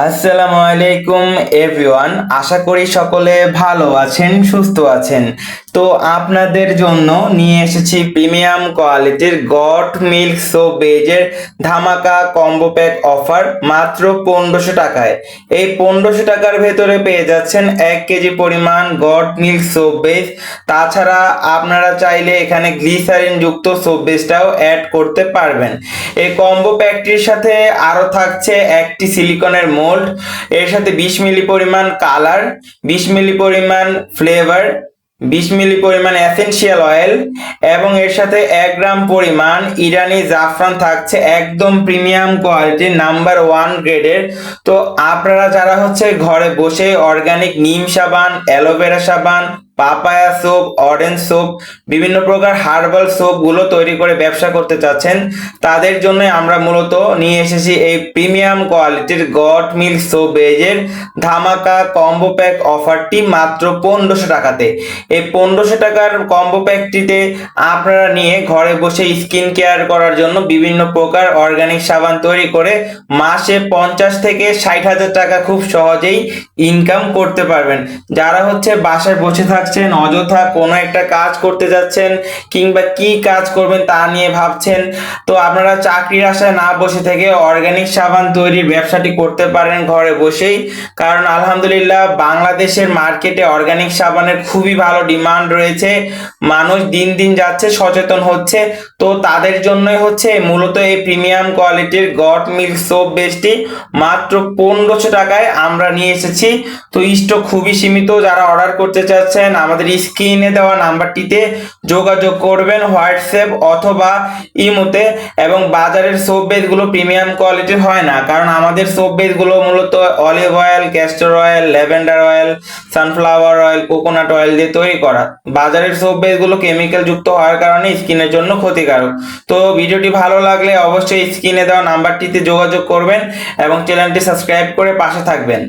আসসালামু আলাইকুম এভরিওয়ান আশা করি সকলে ভালো আছেন সুস্থ আছেন। তো আপনাদের জন্য নিয়ে এসেছি প্রিমিয়াম কোয়ালিটির গট মিল্ক সোপ বেজের ধামাকা কম্বো প্যাক অফার মাত্র পনেরোশো টাকায়। এই পনেরোশো টাকার ভেতরে পেয়ে যাচ্ছেন এক কেজি পরিমাণ গট মিল্ক সোপ বেজ। তাছাড়া আপনারা চাইলে এখানে গ্লিসারিন যুক্ত সোপ বেসটাও অ্যাড করতে পারবেন। এই কম্বো প্যাকটির সাথে আরও থাকছে একটি সিলিকনের মোল্ড। এর সাথে বিশ মিলি পরিমাণ কালার, বিশ মিলি পরিমাণ ফ্লেভার বিশ মিলি পরিমাণ এসেনশিয়াল অয়েল এবং এর সাথে এক গ্রাম পরিমাণ ইরানি জাফরান থাকছে একদম প্রিমিয়াম কোয়ালিটির নাম্বার ওয়ান গ্রেডের। তো আপনারা যারা হচ্ছে ঘরে বসে অর্গানিক নিম সাবান, অ্যালোভেরা সাবান পাপায়া সোপ অরেঞ্জ সোপ, বিভিন্ন প্রকার হার্বাল সোপগুলো তৈরি করে ব্যবসা করতে চাচ্ছেন। তাদের জন্য আমরা মূলত নিয়ে এসেছি এই প্রিমিয়াম কোয়ালিটির গট মিল্ক সোপ বেজের ধামাকা কম্বো প্যাক অফারটি মাত্র পনেরোশো টাকাতে। এই পনেরোশো টাকার কম্বো প্যাকটিতে আপনারা নিয়ে ঘরে বসে স্কিন কেয়ার করার জন্য বিভিন্ন প্রকার অর্গানিক সাবান তৈরি করে মাসে পঞ্চাশ থেকে ষাট হাজার টাকা খুব সহজেই ইনকাম করতে পারবেন। যারা হচ্ছে বাসায় বসে থাকছেন অযথা কোনো একটা কাজ করতে যাচ্ছেন কিংবা কি কাজ করবেন তা নিয়ে ভাবছেন। তো আপনারা চাকরির আশায় না বসে থেকে অর্গানিক সাবান তৈরির ব্যবসাটি করতে পারেন ঘরে বসেই। কারণ আলহামদুলিল্লাহ বাংলাদেশের মার্কেটে অর্গানিক সাবানের খুবই ভালো ডিমান্ড রয়েছে। মানুষ দিন দিন যাচ্ছে, সচেতন হচ্ছে। তো তাদের জন্যই হচ্ছে মূলত এই প্রিমিয়াম কোয়ালিটির গট মিল্ক সোপ বেসটি মাত্র পনেরোশো টাকায় আমরা নিয়ে এসেছি। তো স্টক খুবই সীমিত, যারা অর্ডার করতে চাচ্ছেন আমাদের স্ক্রিনে দেওয়া নাম্বারটিতে যোগাযোগ করবেন হোয়াটসঅ্যাপ অথবা ইমোতে এবং বাজারের সোপ বেসগুলো প্রিমিয়াম কোয়ালিটির হয় না। কারণ আমাদের সোপ বেসগুলো মূলত olive oil castor oil lavender oil sunflower oil coconut oil দিয়ে তৈরি করা। বাজারের সোপ বেসগুলো কেমিক্যাল যুক্ত হওয়ার কারণে স্কিনের জন্য ক্ষতিকারক। তো ভিডিওটি ভালো লাগলে অবশ্যই স্ক্রিনে দেওয়া নাম্বারটিতে যোগাযোগ করবেন এবং চ্যানেলটি সাবস্ক্রাইব করে পাশে থাকবেন।